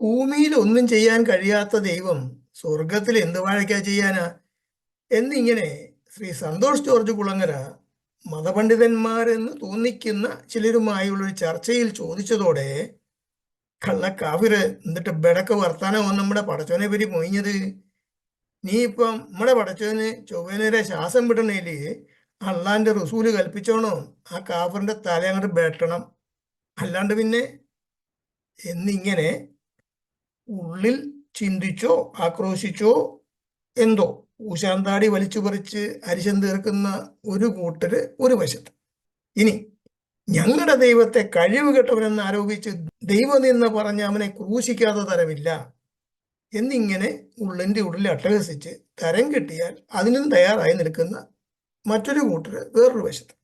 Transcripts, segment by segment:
ഭൂമിയിൽ ഒന്നും ചെയ്യാൻ കഴിയാത്ത ദൈവം സ്വർഗത്തിൽ എന്ത് വാഴയ്ക്കാ ചെയ്യാനാ? എന്നിങ്ങനെ ശ്രീ സന്തോഷ് ജോർജ് കുളങ്ങര മതപണ്ഡിതന്മാരെന്ന് തോന്നിക്കുന്ന ചിലരുമായുള്ള ഒരു ചർച്ചയിൽ ചോദിച്ചതോടെ കള്ളക്കാവിര് എന്നിട്ട് ബെടക്ക് വർത്താനമോ നമ്മുടെ പടച്ചോനെ പറ്റി മൊയിഞ്ഞത് നീ ഇപ്പം നമ്മുടെ പടച്ചോന് ചൊവ്വനരെ ശ്വാസം വിടണേൽ അള്ളാന്റെ റസൂൽ കൽപ്പിച്ചോണോ? ആ കാഫറിന്റെ തല അങ്ങോട്ട് ബെട്ടണം. അല്ലാണ്ട് പിന്നെ എന്നിങ്ങനെ ഉള്ളിൽ ചിന്തിച്ചോ ആക്രോശിച്ചോ എന്തോ? ഊശാന്താടി വലിച്ചു പറിച്ച് അരിശം തീർക്കുന്ന ഒരു കൂട്ടര് ഒരു വശത്ത്. ഇനി ഞങ്ങളുടെ ദൈവത്തെ കഴിവ് കെട്ടവനെന്ന് ആരോപിച്ച് ദൈവം നിന്ന് പറഞ്ഞ് അവനെ ക്രൂശിക്കാത്ത തരമില്ല എന്നിങ്ങനെ ഉള്ളിന്റെ ഉള്ളിൽ അട്ടഹസിച്ച് തരം കിട്ടിയാൽ അതിനും തയ്യാറായി നിൽക്കുന്ന മറ്റൊരു കൂട്ടര് വേറൊരു വശത്ത്.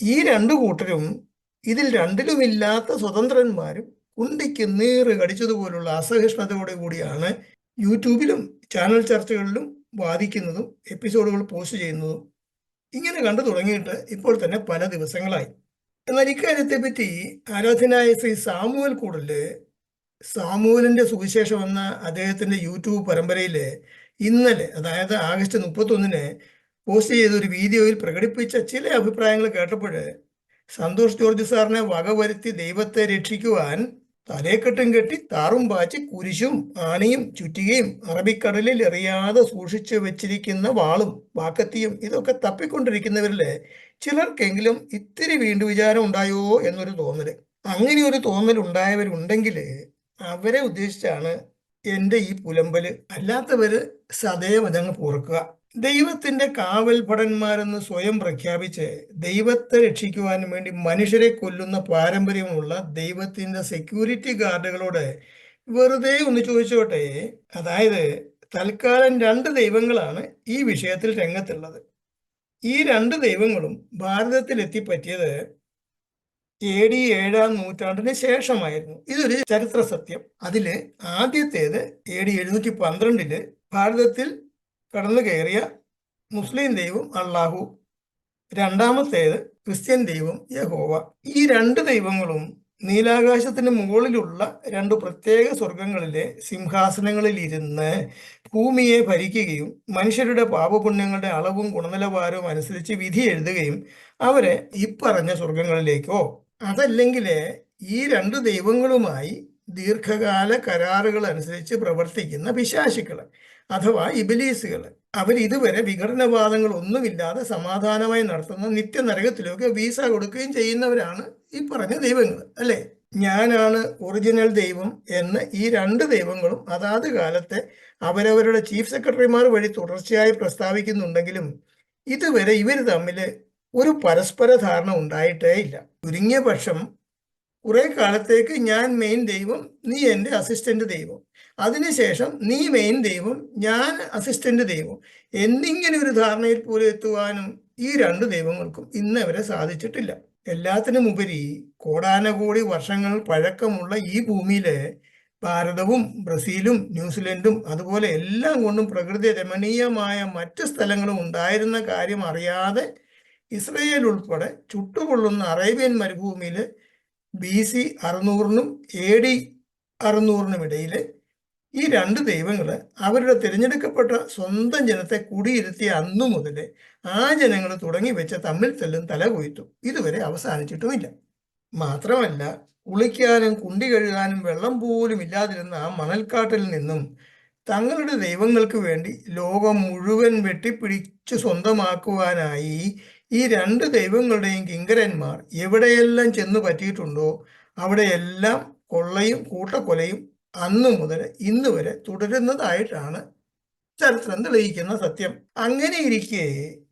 ഈ രണ്ട് കൂട്ടരും ഇതിൽ രണ്ടിലുമില്ലാത്ത സ്വതന്ത്രന്മാരും കുണ്ടിക്ക് നീറ് കടിച്ചതുപോലുള്ള അസഹിഷ്ണുതയോടെ കൂടിയാണ് യൂട്യൂബിലും ചാനൽ ചർച്ചകളിലും വാദിക്കുന്നതും എപ്പിസോഡുകൾ പോസ്റ്റ് ചെയ്യുന്നതും ഇങ്ങനെ കണ്ടു തുടങ്ങിയിട്ട് ഇപ്പോൾ തന്നെ പല ദിവസങ്ങളായി. എന്നാൽ ഇക്കാര്യത്തെ പറ്റി ആരാധനായ ശ്രീ സാമുവൽ കൂടൽ സാമുവലിന്റെ സുവിശേഷം എന്ന അദ്ദേഹത്തിന്റെ യൂട്യൂബ് പരമ്പരയിൽ ഇന്നലെ അതായത് ആഗസ്റ്റ് മുപ്പത്തൊന്നിന് പോസ്റ്റ് ചെയ്ത ഒരു വീഡിയോയിൽ പ്രകടിപ്പിച്ച ചില അഭിപ്രായങ്ങൾ കേട്ടപ്പോൾ സന്തോഷ് ജോർജ് സാറിനെ വകവരുത്തി ദൈവത്തെ രക്ഷിക്കുവാൻ തലേക്കെട്ടും കെട്ടി താറും പാച്ചി കുരിശും ആണിയും ചുറ്റികയും അറബിക്കടലിൽ എറിയാതെ സൂക്ഷിച്ചു വെച്ചിരിക്കുന്ന വാളും വാക്കത്തിയും ഇതൊക്കെ തപ്പിക്കൊണ്ടിരിക്കുന്നവരിൽ ചിലർക്കെങ്കിലും ഇത്തിരി വീണ്ടു വിചാരം ഉണ്ടായോ എന്നൊരു തോന്നൽ. അങ്ങനെ ഒരു തോന്നൽ ഉണ്ടായവരുണ്ടെങ്കിൽ അവരെ ഉദ്ദേശിച്ചാണ് എന്റെ ഈ പുലമ്പൽ. അല്ലാത്തവര് സദയം അതങ്ങ് പൂർക്കുക ദൈവത്തിന്റെ കാവൽ ഭടന്മാരെന്ന് സ്വയം പ്രഖ്യാപിച്ച് ദൈവത്തെ രക്ഷിക്കുവാൻ വേണ്ടി മനുഷ്യരെ കൊല്ലുന്ന പാരമ്പര്യമുള്ള ദൈവത്തിന്റെ സെക്യൂരിറ്റി ഗാർഡുകളോട് വെറുതെ ഒന്ന് ചോദിച്ചോട്ടെ? അതായത് തൽക്കാലം രണ്ട് ദൈവങ്ങളാണ് ഈ വിഷയത്തിൽ രംഗത്തുള്ളത്. ഈ രണ്ട് ദൈവങ്ങളും ഭാരതത്തിൽ എത്തിപ്പറ്റിയത് എ ഡി ഏഴാം നൂറ്റാണ്ടിന് ശേഷമായിരുന്നു. ഇതൊരു ചരിത്ര സത്യം. അതിൽ ആദ്യത്തേത് എ ഡി എഴുന്നൂറ്റി പന്ത്രണ്ടിൽ ഭാരതത്തിൽ കടന്നു കയറിയ മുസ്ലിം ദൈവം അള്ളാഹു. രണ്ടാമത്തേത് ക്രിസ്ത്യൻ ദൈവം യഹോവ. ഈ രണ്ട് ദൈവങ്ങളും നീലാകാശത്തിന് മുകളിലുള്ള രണ്ട് പ്രത്യേക സ്വർഗങ്ങളിലെ സിംഹാസനങ്ങളിൽ ഇരുന്ന് ഭൂമിയെ ഭരിക്കുകയും മനുഷ്യരുടെ പാപപുണ്യങ്ങളുടെ അളവും ഗുണനിലവാരവും അനുസരിച്ച് വിധി എഴുതുകയും അവരെ ഇപ്പറഞ്ഞ സ്വർഗങ്ങളിലേക്കോ അതല്ലെങ്കിൽ ഈ രണ്ട് ദൈവങ്ങളുമായി ദീർഘകാല കരാറുകൾ അനുസരിച്ച് പ്രവർത്തിക്കുന്ന പിശാശുക്കൾ അഥവാ ഇബിലീസുകൾ. അവർ ഇതുവരെ വിഘടനവാദങ്ങൾ ഒന്നുമില്ലാതെ സമാധാനമായി നടത്തുന്ന നിത്യനരകത്തിലൊക്കെ വീസ കൊടുക്കുകയും ചെയ്യുന്നവരാണ് ഈ പറഞ്ഞ ദൈവങ്ങൾ അല്ലേ? ഞാനാണ് ഒറിജിനൽ ദൈവം എന്ന് ഈ രണ്ട് ദൈവങ്ങളും അതാത് കാലത്തെ അവരവരുടെ ചീഫ് സെക്രട്ടറിമാർ വഴി തുടർച്ചയായി പ്രസ്താവിക്കുന്നുണ്ടെങ്കിലും ഇതുവരെ ഇവർ തമ്മിൽ ഒരു പരസ്പര ധാരണ ഉണ്ടായിട്ടേ ഇല്ല ചുരുങ്ങിയ പക്ഷം കുറെ കാലത്തേക്ക് ഞാൻ മെയിൻ ദൈവം നീ എന്റെ അസിസ്റ്റന്റ് ദൈവം. അതിനുശേഷം നീ മെയിൻ ദൈവം ഞാൻ അസിസ്റ്റന്റ് ദൈവം. എന്നിങ്ങനെ ഒരു ധാരണയിൽ പോലും എത്തുവാനും ഈ രണ്ട് ദൈവങ്ങൾക്കും ഇന്ന് അവരെ സാധിച്ചിട്ടില്ല. എല്ലാത്തിനുമുപരി കോടാനകോടി വർഷങ്ങൾ പഴക്കമുള്ള ഈ ഭൂമിയിലെ ഭാരതവും ബ്രസീലും ന്യൂസിലൻഡും അതുപോലെ എല്ലാം കൊണ്ടും പ്രകൃതി രമണീയമായ മറ്റ് സ്ഥലങ്ങളും ഉണ്ടായിരുന്ന കാര്യം അറിയാതെ ഇസ്രയേൽ ഉൾപ്പെടെ ചുട്ടുകൊള്ളുന്ന അറേബ്യൻ മരുഭൂമിയിൽ ബി സി അറുന്നൂറിനും എ ഡി അറുന്നൂറിനും ഇടയിൽ ഈ രണ്ട് ദൈവങ്ങൾ അവരുടെ തിരഞ്ഞെടുക്കപ്പെട്ട സ്വന്തം ജനത്തെ കുടിയിരുത്തിയ അന്നു മുതൽ ആ ജനങ്ങൾ തുടങ്ങി വെച്ച തമ്മിൽ തല്ലും തല ഇതുവരെ അവസാനിച്ചിട്ടുമില്ല. മാത്രമല്ല കുളിക്കാനും കുണ്ടി കഴുകാനും വെള്ളം പോലും ഇല്ലാതിരുന്ന ആ മണൽക്കാട്ടിൽ നിന്നും തങ്ങളുടെ ദൈവങ്ങൾക്ക് വേണ്ടി ലോകം മുഴുവൻ വെട്ടിപ്പിടിച്ചു സ്വന്തമാക്കുവാനായി ഈ രണ്ട് ദൈവങ്ങളുടെയും കിങ്കരന്മാർ എവിടെയെല്ലാം ചെന്ന് പറ്റിയിട്ടുണ്ടോ അവിടെയെല്ലാം കൊള്ളയും കൂട്ടക്കൊലയും അന്നു മുതൽ ഇന്ന് വരെ തുടരുന്നതായിട്ടാണ് ചരിത്രം തെളിയിക്കുന്ന സത്യം. അങ്ങനെ ഇരിക്കെ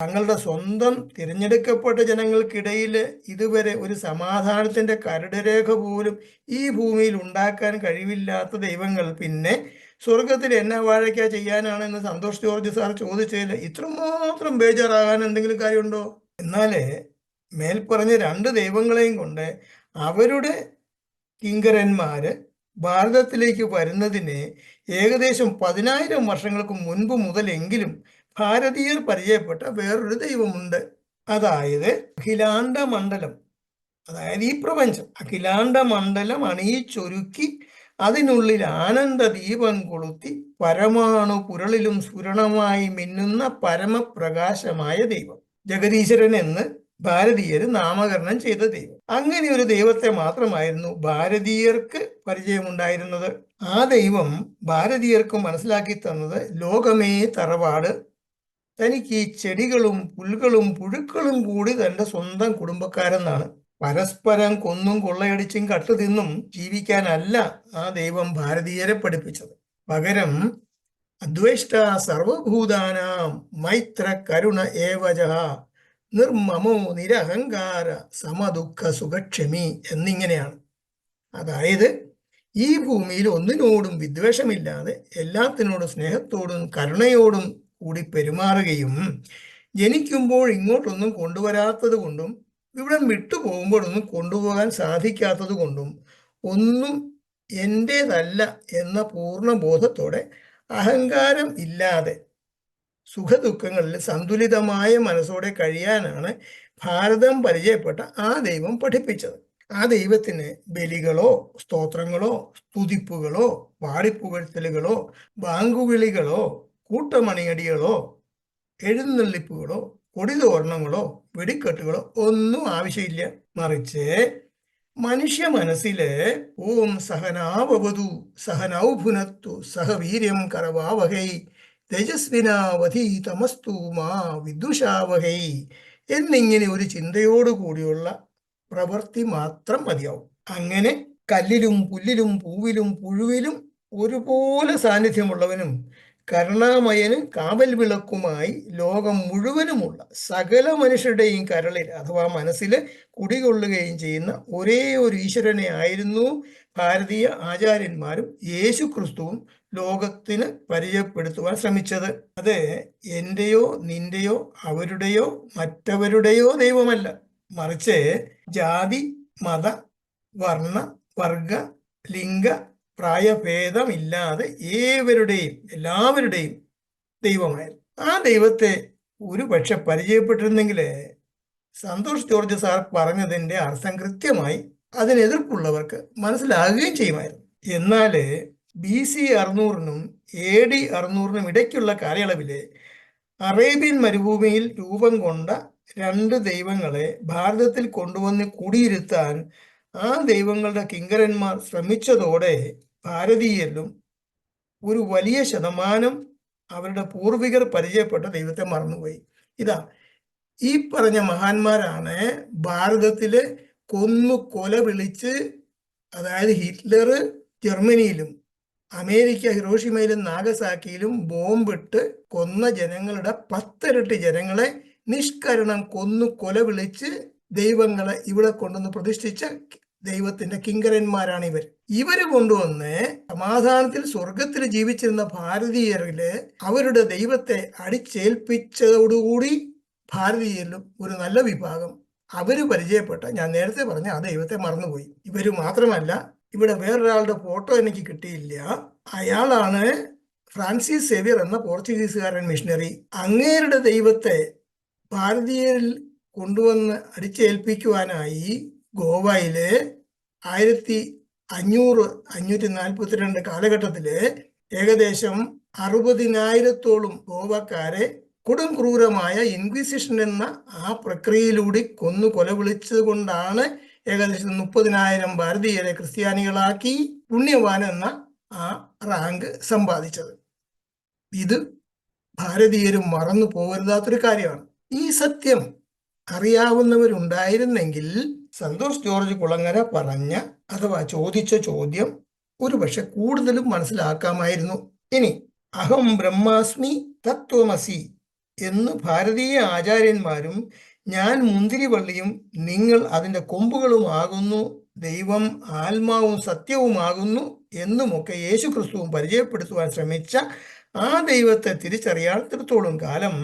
തങ്ങളുടെ സ്വന്തം തിരഞ്ഞെടുക്കപ്പെട്ട ജനങ്ങൾക്കിടയിൽ ഇതുവരെ ഒരു സമാധാനത്തിന്റെ കരടുരേഖ പോലും ഈ ഭൂമിയിൽ ഉണ്ടാക്കാൻ കഴിവില്ലാത്ത ദൈവങ്ങൾ പിന്നെ സ്വർഗത്തിൽ എന്നെ വാഴയ്ക്ക ചെയ്യാനാണ് എന്ന് സന്തോഷ് ജോർജ് സാർ ചോദിച്ചതിൽ ഇത്രമാത്രം ബേജാറാകാൻ എന്തെങ്കിലും കാര്യമുണ്ടോ? എന്നാലേ മേൽപ്പറഞ്ഞ രണ്ട് ദൈവങ്ങളെയും കൊണ്ട് അവരുടെ കിങ്കരന്മാര് ഭാരതത്തിലേക്ക് വരുന്നതിന് ഏകദേശം പതിനായിരം വർഷങ്ങൾക്ക് മുൻപ് മുതലെങ്കിലും ഭാരതീയർ പരിചയപ്പെട്ട വേറൊരു ദൈവമുണ്ട്. അതായത് അഖിലാണ്ട മണ്ഡലം. അതായത് ഈ പ്രപഞ്ചം. അഖിലാണ്ട മണ്ഡലം അണിയിച്ചൊരുക്കി അതിനുള്ളിൽ ആനന്ദ ദീപം കൊളുത്തി പരമാണു പുരളിലും സ്ഫുരണമായി മിന്നുന്ന പരമപ്രകാശമായ ദൈവം. ജഗദീശ്വരൻ എന്ന് ഭാരതീയർ നാമകരണം ചെയ്ത ദൈവം. അങ്ങനെ ഒരു ദൈവത്തെ മാത്രമായിരുന്നു ഭാരതീയർക്ക് പരിചയമുണ്ടായിരുന്നത്. ആ ദൈവം ഭാരതീയർക്ക് മനസ്സിലാക്കി തന്നത് ലോകമേ തറവാട്. തനിക്ക് ചെടികളും പുൽകളും പുഴുക്കളും കൂടി തന്റെ സ്വന്തം കുടുംബക്കാരെന്നാണ്. പരസ്പരം കൊന്നും കൊള്ളയടിച്ചും കട്ടുതിന്നും ജീവിക്കാനല്ല ആ ദൈവം ഭാരതീയരെ പഠിപ്പിച്ചത്. പകരം അദ്വേഷ്ട സർവഭൂതാനാം മൈത്ര കരുണ ഏവജ. നിർമ്മമോ നിരഹങ്കാര സമദുഃഖ സുഖക്ഷമി എന്നിങ്ങനെയാണ്. അതായത് ഈ ഭൂമിയിൽ ഒന്നിനോടും വിദ്വേഷമില്ലാതെ എല്ലാത്തിനോടും സ്നേഹത്തോടും കരുണയോടും കൂടി പെരുമാറുകയും ജനിക്കുമ്പോൾ ഇങ്ങോട്ടൊന്നും കൊണ്ടുവരാത്തത് കൊണ്ടും ഇവിടം വിട്ടു പോകുമ്പോഴൊന്നും കൊണ്ടുപോകാൻ സാധിക്കാത്തത് കൊണ്ടും ഒന്നും എന്റേതല്ല എന്ന പൂർണ ബോധത്തോടെ അഹങ്കാരം ഇല്ലാതെ സുഖദുഃഖങ്ങളിൽ സന്തുലിതമായ മനസ്സോടെ കഴിയാനാണ് ഭാരതം പരിചയപ്പെട്ട ആ ദൈവം പഠിപ്പിച്ചത്. ആ ദൈവത്തിന് ബലികളോ സ്തോത്രങ്ങളോ സ്തുതിപ്പുകളോ വാടിപ്പുകഴ്ത്തലുകളോ ബാങ്കുവിളികളോ കൂട്ടമണിയടികളോ എഴുന്നള്ളിപ്പുകളോ കൊടിതോരണങ്ങളോ വെടിക്കെട്ടുകളോ ഒന്നും ആവശ്യമില്ല. മറിച്ച് മനുഷ്യ മനസ്സിൽ ഓം സഹനാവതു സഹനൗ സഹവീര്യം കരവാവഹൈ തേജസ്വിനാവധി തമസ്തു മാ വിദുഷാവഹൈ എന്നിങ്ങനെ ഒരു ചിന്തയോടു കൂടിയുള്ള പ്രവൃത്തി മാത്രം മതിയാവും. അങ്ങനെ കല്ലിലും പുല്ലിലും പൂവിലും പുഴുവിലും ഒരുപോലെ സാന്നിധ്യമുള്ളവനും കരുണാമയനും കാവൽ വിളക്കുമായി ലോകം മുഴുവനുമുള്ള സകല മനുഷ്യരുടെയും കരളിൽ അഥവാ മനസ്സിൽ കുടികൊള്ളുകയും ചെയ്യുന്ന ഒരേ ഒരു ഈശ്വരനെ ആയിരുന്നു ഭാരതീയ ആചാര്യന്മാരും യേശു ക്രിസ്തുവും ലോകത്തിന് പരിചയപ്പെടുത്തുവാൻ ശ്രമിച്ചത്. അത് എന്റെയോ നിന്റെയോ അവരുടെയോ മറ്റവരുടെയോ ദൈവമല്ല. മറിച്ച് ജാതി മത വർണ വർഗ ലിംഗ പ്രായഭേദമില്ലാതെ ഏവരുടെയും എല്ലാവരുടെയും ദൈവമായിരുന്നു ആ ദൈവത്തെ ഒരു പക്ഷെ പരിചയപ്പെട്ടിരുന്നെങ്കിൽ സന്തോഷ് ജോർജ് സാർ പറഞ്ഞതിന്റെ അർത്ഥം കൃത്യമായി അതിനെതിർപ്പുള്ളവർക്ക് മനസ്സിലാകുകയും ചെയ്യുമായിരുന്നു. എന്നാൽ ബി സി അറുന്നൂറിനും എ ഡി അറുന്നൂറിനും ഇടയ്ക്കുള്ള കാലയളവിൽ അറേബ്യൻ മരുഭൂമിയിൽ രൂപം കൊണ്ട രണ്ട് ദൈവങ്ങളെ ഭാരതത്തിൽ കൊണ്ടുവന്ന് കുടിയിരുത്താൻ ആ ദൈവങ്ങളുടെ കിങ്കരന്മാർ ശ്രമിച്ചതോടെ ഭാരതീയരിലും ഒരു വലിയ ശതമാനം അവരുടെ പൂർവികർ പരിചയപ്പെട്ട ദൈവത്തെ മറന്നുപോയി. ഇതാ ഈ പറഞ്ഞ മഹാന്മാരാണ് ഭാരതത്തിൽ കൊന്നു കൊല വിളിച്ച് അതായത് ഹിറ്റ്ലർ ജർമ്മനിയിലും അമേരിക്ക ഹിറോഷിമയിലും നാഗസാക്കിയിലും ബോംബിട്ട് കൊന്ന ജനങ്ങളുടെ പത്തിരട്ടി ജനങ്ങളെ നിഷ്കരണം കൊന്നു കൊല വിളിച്ച് ദൈവങ്ങളെ ഇവിടെ കൊണ്ടുവന്ന് പ്രതിഷ്ഠിച്ച ദൈവത്തിന്റെ കിങ്കരന്മാരാണ് ഇവർ ഇവർ കൊണ്ടുവന്ന് സമാധാനത്തിൽ സ്വർഗത്തിൽ ജീവിച്ചിരുന്ന ഭാരതീയരിൽ അവരുടെ ദൈവത്തെ അടിച്ചേൽപ്പിച്ചതോടുകൂടി ഭാരതീയരിലും ഒരു നല്ല വിഭാഗം അവർ പരിചയപ്പെട്ട ഞാൻ നേരത്തെ പറഞ്ഞ ആ ദൈവത്തെ മറന്നുപോയി. ഇവർ മാത്രമല്ല ഇവിടെ വേറൊരാളുടെ ഫോട്ടോ എനിക്ക് കിട്ടിയില്ല. അയാളാണ് ഫ്രാൻസിസ് സേവിയർ എന്ന പോർച്ചുഗീസുകാരൻ മിഷണറി അങ്ങേരുടെ ദൈവത്തെ ഭാരതീയരിൽ കൊണ്ടുവന്ന് അടിച്ചേൽപ്പിക്കുവാനായി ഗോവയിലെ ആയിരത്തി അഞ്ഞൂറ് അഞ്ഞൂറ്റി നാൽപ്പത്തിരണ്ട് കാലഘട്ടത്തിൽ ഏകദേശം അറുപതിനായിരത്തോളം ഗോവക്കാരെ കൊടും ക്രൂരമായ ഇൻക്വിസിഷൻ എന്ന ആ പ്രക്രിയയിലൂടെ കൊന്നു കൊലവിളിച്ചത് കൊണ്ടാണ് ഏകദേശം മുപ്പതിനായിരം ഭാരതീയരെ ക്രിസ്ത്യാനികളാക്കി പുണ്യവാൻ എന്ന ആ റാങ്ക് സമ്പാദിച്ചത്. ഇത് ഭാരതീയരും മറന്നു പോകരുതാത്തൊരു കാര്യമാണ്. ഈ സത്യം അറിയാവുന്നവരുണ്ടായിരുന്നെങ്കിൽ സന്തോഷ് ജോർജ് കുളങ്ങര പറഞ്ഞ അഥവാ ചോദിച്ച ചോദ്യം ഒരുപക്ഷെ കൂടുതലും മനസ്സിലാക്കാമായിരുന്നു. ഇനി അഹം ബ്രഹ്മാസ്മി തത്വമസി എന്ന് ഭാരതീയ ആചാര്യന്മാരും ഞാൻ മുന്തിരിവള്ളിയും നിങ്ങൾ അതിന്റെ കൊമ്പുകളുമാകുന്നു ദൈവം ആത്മാവും സത്യവുമാകുന്നു എന്നുമൊക്കെ യേശു ക്രിസ്തുവും പരിചയപ്പെടുത്തുവാൻ ശ്രമിച്ച ആ ദൈവത്തെ തിരിച്ചറിയാത്തിടത്തോളം കാലം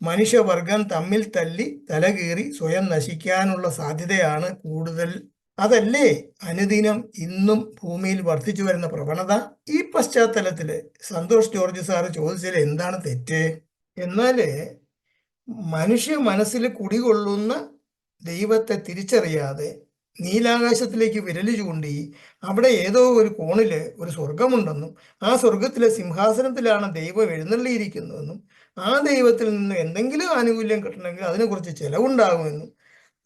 മനുഷ്യവർഗം തമ്മിൽ തല്ലി തലകീറി സ്വയം നശിക്കാനുള്ള സാധ്യതയാണ് കൂടുതൽ. അതല്ലേ അനുദിനം ഇന്നും ഭൂമിയിൽ വർദ്ധിച്ചു വരുന്ന പ്രവണത? ഈ പശ്ചാത്തലത്തിൽ സന്തോഷ് ജോർജ് സാറ് ചോദിച്ചതിൽ എന്താണ് തെറ്റ്? എന്നാൽ മനുഷ്യ മനസ്സിൽ കുടികൊള്ളുന്ന ദൈവത്തെ തിരിച്ചറിയാതെ നീലാകാശത്തിലേക്ക് വിരൽ ചൂണ്ടി അവിടെ ഏതോ ഒരു കോണിൽ ഒരു സ്വർഗമുണ്ടെന്നും ആ സ്വർഗത്തിലെ സിംഹാസനത്തിലാണ് ദൈവം എഴുന്നള്ളിയിരിക്കുന്നതെന്നും ആ ദൈവത്തിൽ നിന്ന് എന്തെങ്കിലും ആനുകൂല്യം കിട്ടണമെങ്കിൽ അതിനെക്കുറിച്ച് ചെലവുണ്ടാകുമെന്നും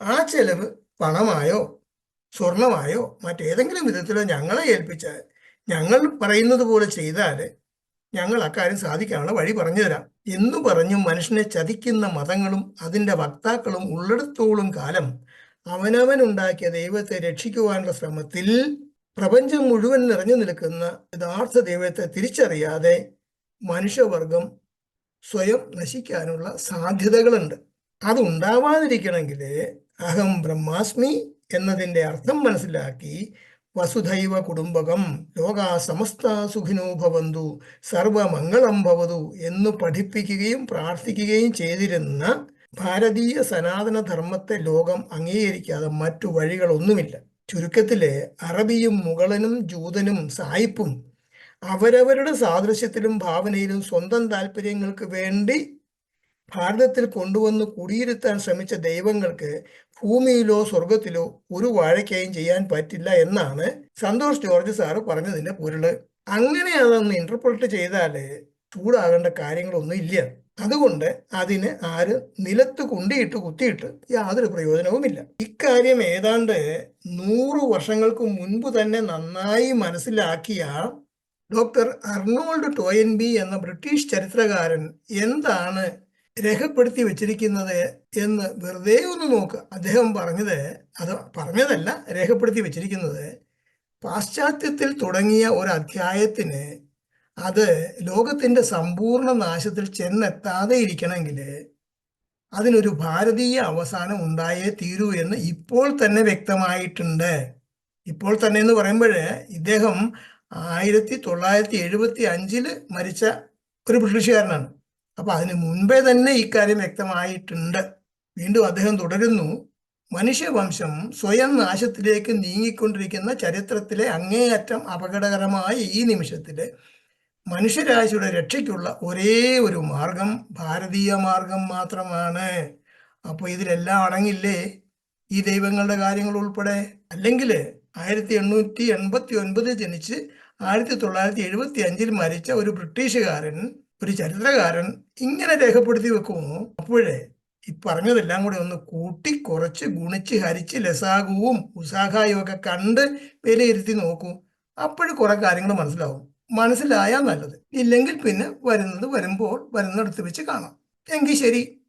ആ ചെലവ് പണമായോ സ്വർണമായോ മറ്റേതെങ്കിലും വിധത്തിലോ ഞങ്ങളെ ഏൽപ്പിച്ചാൽ ഞങ്ങൾ പറയുന്നത് പോലെ ചെയ്താൽ ഞങ്ങൾ അക്കാര്യം സാധിക്കാനുള്ള വഴി പറഞ്ഞു തരാം എന്നു പറഞ്ഞു മനുഷ്യനെ ചതിക്കുന്ന മതങ്ങളും അതിന്റെ വക്താക്കളും ഉള്ളിടത്തോളം കാലം അവനവൻ ഉണ്ടാക്കിയ ദൈവത്തെ രക്ഷിക്കുവാനുള്ള ശ്രമത്തിൽ പ്രപഞ്ചം മുഴുവൻ നിറഞ്ഞു നിൽക്കുന്ന യഥാർത്ഥ ദൈവത്തെ തിരിച്ചറിയാതെ മനുഷ്യവർഗം സ്വയം നശിക്കാനുള്ള സാധ്യതകളുണ്ട്. അത് ഉണ്ടാവാതിരിക്കണമെങ്കിൽ അഹം ബ്രഹ്മാസ്മി എന്നതിന്റെ അർത്ഥം മനസ്സിലാക്കി വസുധൈവ കുടുംബകം ലോകാ സമസ്ത സുഖിനോ ഭവന്തു സർവമംഗളം ഭവതു എന്ന് പഠിപ്പിക്കുകയും പ്രാർത്ഥിക്കുകയും ചെയ്തിരുന്ന ഭാരതീയ സനാതന ധർമ്മത്തെ ലോകം അംഗീകരിക്കാതെ മറ്റു വഴികളൊന്നുമില്ല. ചുരുക്കത്തിലെ അറബിയും മുഗളനും ജൂതനും സായിപ്പും അവരവരുടെ സാദൃശ്യത്തിലും ഭാവനയിലും സ്വന്തം താല്പര്യങ്ങൾക്ക് വേണ്ടി ഭാരതത്തിൽ കൊണ്ടുവന്ന് കുടിയിരുത്താൻ ശ്രമിച്ച ദൈവങ്ങൾക്ക് ഭൂമിയിലോ സ്വർഗത്തിലോ ഒരു വാഴയ്ക്കായും ചെയ്യാൻ പറ്റില്ല എന്നാണ് സന്തോഷ് ജോർജ് സാറ് പറഞ്ഞതിന്റെ പൊരുൾ. അങ്ങനെ അതൊന്ന് ഇന്റർപ്രറ്റ് ചെയ്താൽ ചൂടാകേണ്ട കാര്യങ്ങളൊന്നും ഇല്ല. അതുകൊണ്ട് അതിന് ആര് നിലത്ത് കൊണ്ടിയിട്ട് കുത്തിയിട്ട് യാതൊരു പ്രയോജനവുമില്ല. ഇക്കാര്യം ഏതാണ്ട് നൂറ് വർഷങ്ങൾക്ക് മുൻപ് തന്നെ നന്നായി മനസ്സിലാക്കിയ ഡോക്ടർ അർണോൾഡ് ടോയൻബി എന്ന ബ്രിട്ടീഷ് ചരിത്രകാരൻ എന്താണ് രേഖപ്പെടുത്തി വെച്ചിരിക്കുന്നത് എന്ന് വെറുതെ ഒന്ന് നോക്കുക അദ്ദേഹം പറഞ്ഞത് അത് പറഞ്ഞതല്ല രേഖപ്പെടുത്തി വെച്ചിരിക്കുന്നത് പാശ്ചാത്യത്തിൽ തുടങ്ങിയ ഒരു അധ്യായത്തിന് അത് ലോകത്തിന്റെ സമ്പൂർണ നാശത്തിൽ ചെന്നെത്താതെ ഇരിക്കണമെങ്കിൽ അതിനൊരു ഭാരതീയ അവസാനം ഉണ്ടായേ തീരൂ എന്ന് ഇപ്പോൾ തന്നെ വ്യക്തമായിട്ടുണ്ട്. ഇപ്പോൾ തന്നെ എന്ന് പറയുമ്പോൾ ഇദ്ദേഹം ആയിരത്തി തൊള്ളായിരത്തി എഴുപത്തി അഞ്ചിൽ മരിച്ച ഒരു ബ്രിട്ടീഷുകാരനാണ്. അപ്പൊ അതിന് മുൻപേ തന്നെ ഇക്കാര്യം വ്യക്തമായിട്ടുണ്ട്. വീണ്ടും അദ്ദേഹം തുടരുന്നു. മനുഷ്യവംശം സ്വയം നാശത്തിലേക്ക് നീങ്ങിക്കൊണ്ടിരിക്കുന്ന ചരിത്രത്തിലെ അങ്ങേയറ്റം അപകടകരമായ ഈ നിമിഷത്തിൽ മനുഷ്യരാശിയുടെ രക്ഷയ്ക്കുള്ള ഒരേ ഒരു മാർഗം ഭാരതീയ മാർഗം മാത്രമാണ്. അപ്പോൾ ഇതിലെല്ലാം അടങ്ങില്ലേ? ഈ ദൈവങ്ങളുടെ കാര്യങ്ങൾ ഉൾപ്പെടെ. അല്ലെങ്കിൽ ആയിരത്തി എണ്ണൂറ്റി എൺപത്തി ഒൻപതിൽ ജനിച്ച് ആയിരത്തി തൊള്ളായിരത്തി എഴുപത്തി അഞ്ചിൽ മരിച്ച ഒരു ബ്രിട്ടീഷുകാരൻ ഒരു ചരിത്രകാരൻ ഇങ്ങനെ രേഖപ്പെടുത്തി വെക്കുമോ? അപ്പോഴേ ഈ പറഞ്ഞതെല്ലാം കൂടെ ഒന്ന് കൂട്ടി കുറച്ച് ഗുണിച്ച് ഹരിച്ച് ലസാഗുവും ഉസാഖായും ഒക്കെ കണ്ട് വിലയിരുത്തി നോക്കൂ. അപ്പോഴും കുറെ കാര്യങ്ങൾ മനസ്സിലാവും. മനസ്സിലായാൽ നല്ലത്. ഇല്ലെങ്കിൽ പിന്നെ വരുന്നത് വരുമ്പോൾ വരുന്നിടത്ത് വെച്ച് കാണാം. എങ്കിൽ ശരി.